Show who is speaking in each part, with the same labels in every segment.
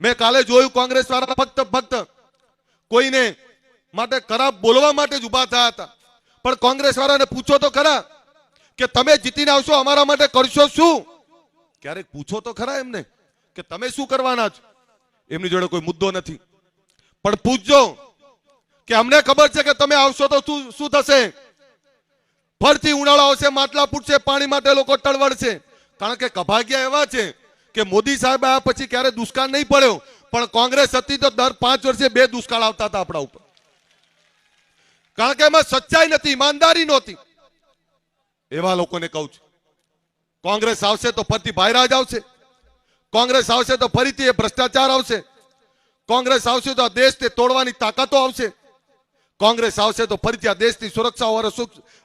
Speaker 1: મેં કાલે જોયું કોંગ્રેસ વાળા ફક્ત ફક્ત કોઈને માટે ખરાબ બોલવા માટે જ ઊભા થયા હતા. પણ કોંગ્રેસ વાળાને પૂછો તો ખરા કે તમે જીતીને આવશો, અમારા માટે કરશો શું? ક્યારેક પૂછો તો ખરા એમને કે તમે શું કરવાના છો? એમની જોડે કોઈ મુદ્દો નથી. પણ પૂછજો કે અમને ખબર છે કે તમે આવશો તો શું શું થશે? ફરતી ઉનાળો આવશે, માટલા ફૂટશે, પાણી માટે લોકો ટળવળશે. કારણ કે કભાગ્યા એવા છે કે મોદી સાહેબ આવ્યા પછી ક્યારે દુષ્કાળ નહીં પડ્યો? પણ કોંગ્રેસ હતી તો દર પાંચ વર્ષે બે દુષ્કાળ આવતા હતા આપણા ઉપર. કારણ કે એમાં સચ્ચાઈ નથી, ઈમાનદારી નહોતી. એવા લોકોને કહું છું. કોંગ્રેસ આવશે તો ફરીથી ભાઈરાજ આવશે. કોંગ્રેસ આવશે તો ફરીથી એ ભ્રષ્ટાચાર આવશે. કોંગ્રેસ આવશે તો આ દેશને તોડવાની તાકાતો આવશે. કોંગ્રેસ આવશે તો ફરીથી આ દેશની સુરક્ષા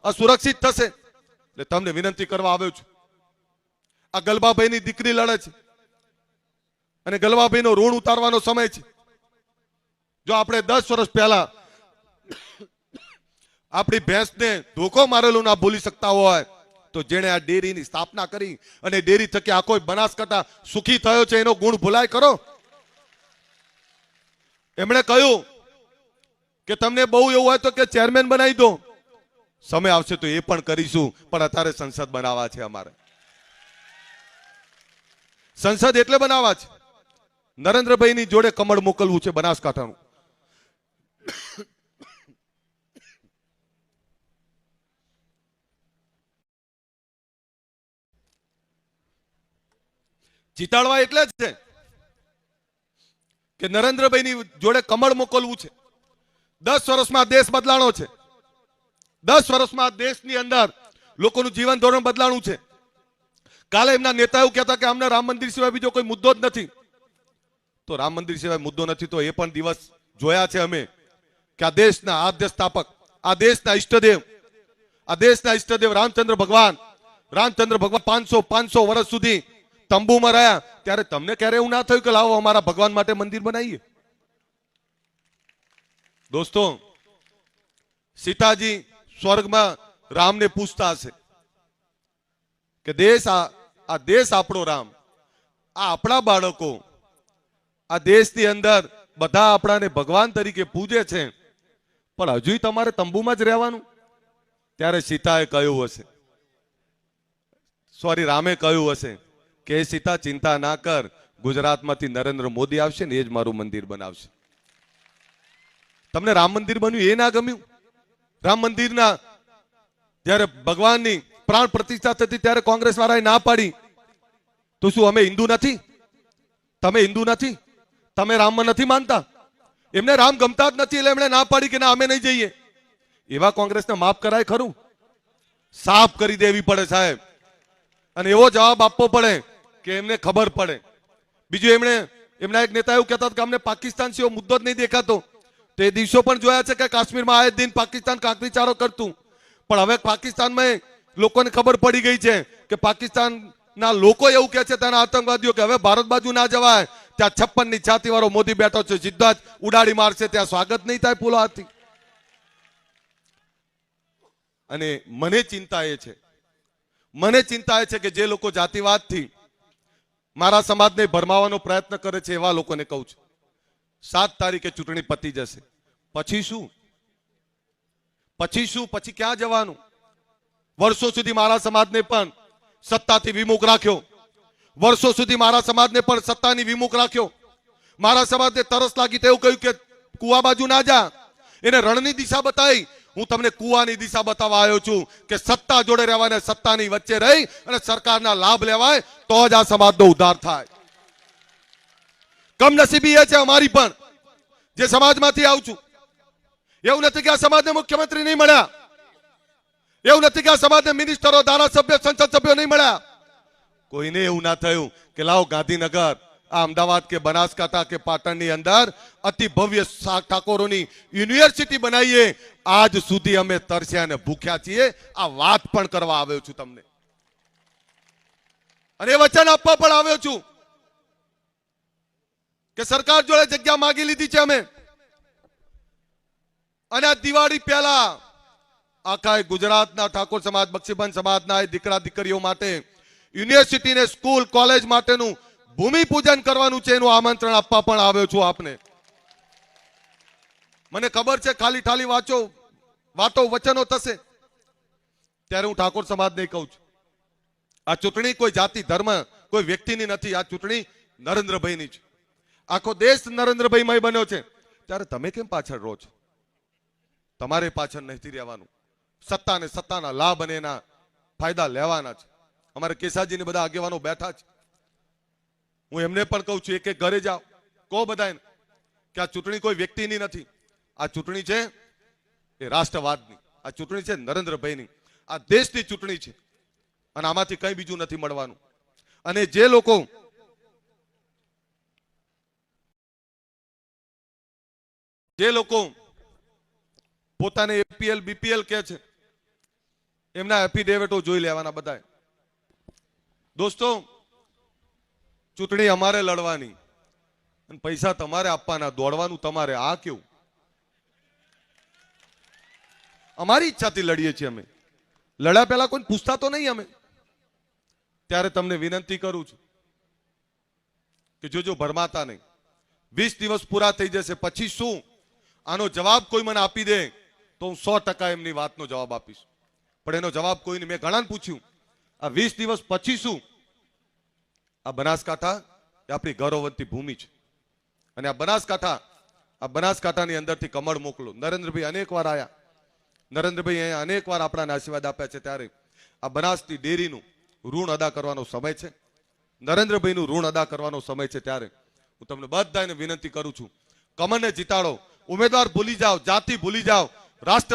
Speaker 1: અસુરક્ષિત થશે. એટલે તમને વિનંતી કરવા આવ્યો છું. આ ગલબાભાઈની દીકરી લડે છે. અને ગલબાભાઈનો ઋણ ઉતારવાનો સમય છે. જો આપણે દસ વર્ષ પહેલા આપણી ભેંસને ધોકો મારેલું ના ભૂલી શકતા હોય, તો જેણે આ ડેરીની સ્થાપના કરી અને ડેરી થકી આખો બનાસકાંઠા સુખી થયો છે, એનો ગુણ ભૂલાય કરો એમણે કહ્યું કે તમને બહુ એવું હોય તો કે ચેરમેન બનાવી દો. સમય આવશે તો એ પણ કરીશું, પણ અત્યારે સંસદ બનાવવા છે અમારે. સંસદ એટલે બનાવવા છે નરેન્દ્રભાઈની જોડે કમળ મોકલવું છે બનાસકાંઠાનું. જીતાડવા એટલે જ છે કે નરેન્દ્રભાઈની જોડે કમળ મોકલવું છે. દસ વર્ષમાં દેશ બદલાણો છે. દસ વર્ષમાં દેશની અંદર લોકોનું જીવન ધોરણ બદલાણું છે. કાલે એમના નેતા એવું કહેતા કે અમને રામ મંદિર સિવાય બીજો કોઈ મુદ્દો જ નથી. તો રામ મંદિર સિવાય મુદ્દો નથી તો એ પણ દિવસ જોયા છે અમે કે આ દેશના આદ્ય સ્થાપક, આ દેશના ઈષ્ટદેવ, આ દેશના ઈષ્ટદેવ રામચંદ્ર ભગવાન રામચંદ્ર ભગવાન પાંચસો પાંચસો વર્ષ સુધી તંબુમાં રહ્યા. ત્યારે તમને ક્યારે એવું ના થયું કે લાવો અમારા ભગવાન માટે મંદિર બનાવીએ? દોસ્તો, સીતાજી સ્વર્ગમાં રામને પૂછતા હશે કે દેશ આ આ દેશ આપણો રામ. આ આપણા બાળકો. આ દેશની અંદર બધા આપણાને ભગવાન તરીકે પૂજે છે. પણ હજુ તમારે તંબુમાં જ રહેવાનું? ત્યારે સીતાએ કહ્યું હશે. સોરી રામે કહ્યું હશે કે સીતા, ચિંતા ના કર. ગુજરાતમાંથી નરેન્દ્ર મોદી આવશે ને એ જ મારું મંદિર બનાવશે. તમને રામ મંદિર બન્યું એ ના ગમ્યું? રામ મંદિરના જ્યારે ભગવાનની પ્રાણ પ્રતિષ્ઠા થતી ત્યારે કોંગ્રેસ વાળાએ ના પાડી. તો શું, અમે હિન્દુ નથી? તમે હિન્દુ નથી? તમે રામમાં નથી માનતા? એમને રામ ગમતા જ નથી એટલે એમણે ના પાડી કે ના, અમે નહીં જઈએ. એવા કોંગ્રેસને માફ કરાય ખરું? સાફ કરી દેવી પડે સાહેબ. અને એવો જવાબ આપવો પડે કે એમને ખબર પડે. બીજું એમણે, એમના એક નેતા એવું કહેતા હતા કે અમને પાકિસ્તાન સિવાય મુદ્દો જ નહીં દેખાતો. તે દિવસો પણ જોયા છે કે કાશ્મીરમાં આયે દિન પાકિસ્તાન કાંકરી ચારો કરતું. પણ હવે પાકિસ્તાનમાં લોકોને ખબર પડી ગઈ છે કે પાકિસ્તાનના લોકો એવું કહે છે તેના આતંકવાદીઓ કે હવે ભારત બાજુ ના જવાય. ત્યાં છપ્પનની છાતી વાળો મોદી બેઠો છે, સીધા જ ઉડાડી મારશે, ત્યાં સ્વાગત નહીં થાય પુલો હાથી અને મને ચિંતા એ છે, મને ચિંતા એ છે કે જે લોકો જાતિવાદથી મારા સમાજને ભરમાવાનો પ્રયત્ન કરે છે એવા લોકોને કહું છું. સાત તારીખે ચૂંટણી પતી જશે. પછી શું? પછી શું? પછી ક્યાં જવાનું? વર્ષો સુધી મારા સમાજને પણ સત્તાથી વિમુખ રાખ્યો. વર્ષો સુધી મારા સમાજને પણ સત્તાની વિમુખ રાખ્યો. મારા સમાજને તરસ લાગી તેવું કહ્યું કે કુવા બાજુ ના જા. એને રણની દિશા બતાવી. હું તમને કુવાની દિશા બતાવવા આવ્યો છું કે સત્તા જોડે રહેવાને સત્તાની વચ્ચે રહી અને સરકારના લાભ લેવાય તો જ આ સમાજનો ઉદ્ધાર થાય. કમનસીબી એ છે અમારી પણ, જે સમાજમાંથી આવું છું. એવું નથી કે આ સમાજને મુખ્યમંત્રી નહીં મળ્યા. એવું નથી કે આ સમાજને મિનિસ્ટરો ધારાસભ્ય, સંસદ સભ્યો નહીં મળ્યા. કોઈને એવું ના થયું કે લાવો ગાંધીનગર, આ અમદાવાદ કે બનાસકાંઠા કે પાટણની અંદર અતિ ભવ્ય ઠાકોરોની યુનિવર્સિટી બનાવીએ. આજ સુધી અમે તરસ્યા અને ભૂખ્યા છીએ. આ વાત પણ કરવા આવ્યો છું તમને. અને વચન આપવા પણ આવ્યો છું કે સરકાર જોડે જગ્યા માંગી લીધી છે અમે. અને આ દિવાળી પહેલા આખા ગુજરાતના ઠાકોર સમાજ, બક્ષીબંધ સમાજના દીકરા, દીકરીઓ માટે યુનિવર્સિટી ને સ્કૂલ, કોલેજ માટેનું ભૂમિપૂજન કરવાનું છે એનું આમંત્રણ આપવા પણ આવ્યો છું આપને. મને ખબર છે, ખાલી ઠાલી વાંચો, વાતો વચનો થશે. ત્યારે હું ઠાકોર સમાજને કહું છું. આ ચૂંટણી કોઈ જાતિ, ધર્મ, કોઈ વ્યક્તિની નથી, આ ચૂંટણી નરેન્દ્રભાઈની છે. આખો દેશ નરેન્દ્રભાઈમય બન્યો છે. ત્યારે તમે કેમ પાછળ રહો છો? તમારે પાછળ નથી રહેવાનું. સત્તા ને સત્તાના લાભ અને એના ફાયદા લેવાના છે. અમારે કેસાજીને બધા આગેવાનો બેઠા છે. હું એમને પણ કહું છું એક એક ઘરે જાઓ. કહો બધા કે આ ચૂંટણી કોઈ વ્યક્તિની નથી. આ ચૂંટણી છે એ રાષ્ટ્રવાદની. આ ચૂંટણી છે નરેન્દ્રભાઈની. આ દેશની ચૂંટણી છે. અને આમાંથી કંઈ બીજું નથી મળવાનું. અને જે લોકો જે લોકો પોતાને એપીએલ બીપીએલ કે છે એમના એફિડેવિટો જોઈ લેવાના બધા દોસ્તો, ચૂંટણી અમારે લડવાની અને પૈસા તમારે આપવાના, દોડવાનું તમારે. આ કેવું? અમારી ઈચ્છાથી લડીએ છીએ અમે. લડ્યા પહેલા કોઈ પૂછતા તો નહીં અમે. ત્યારે તમને વિનંતી કરું છું કે જોજો ભરમાતા નહીં. વીસ દિવસ પૂરા થઈ જશે, પછી શું? આનો જવાબ કોઈ મને આપી દે તો હું સો ટકા એમની વાતનો જવાબ આપીશ. પણ એનો જવાબ કોઈને મેં ઘણાને પૂછ્યું. આ વીસ દિવસ પછી શું? આ બનાસકાંઠા એ આપણી ગૌરવવંતી ભૂમિ છે. અને આ બનાસકાંઠા, આ બનાસકાંઠાની અંદરથી કમળ મોકલો. નરેન્દ્રભાઈ અનેક વાર આવ્યા નરેન્દ્રભાઈ અહીંયા અનેક વાર આપણાને આશીર્વાદ આપ્યા છે ત્યારે આ બનાસની ડેરીનું ઋણ અદા કરવાનો સમય છે. નરેન્દ્રભાઈનું ઋણ અદા કરવાનો સમય છે ત્યારે. હું તમને બધાને વિનંતી કરું છું. કમળને જીતાડો. ઉમેદવાર ભૂલી જાઓ, જાતિ ભૂલી જાઓ. રાષ્ટ્ર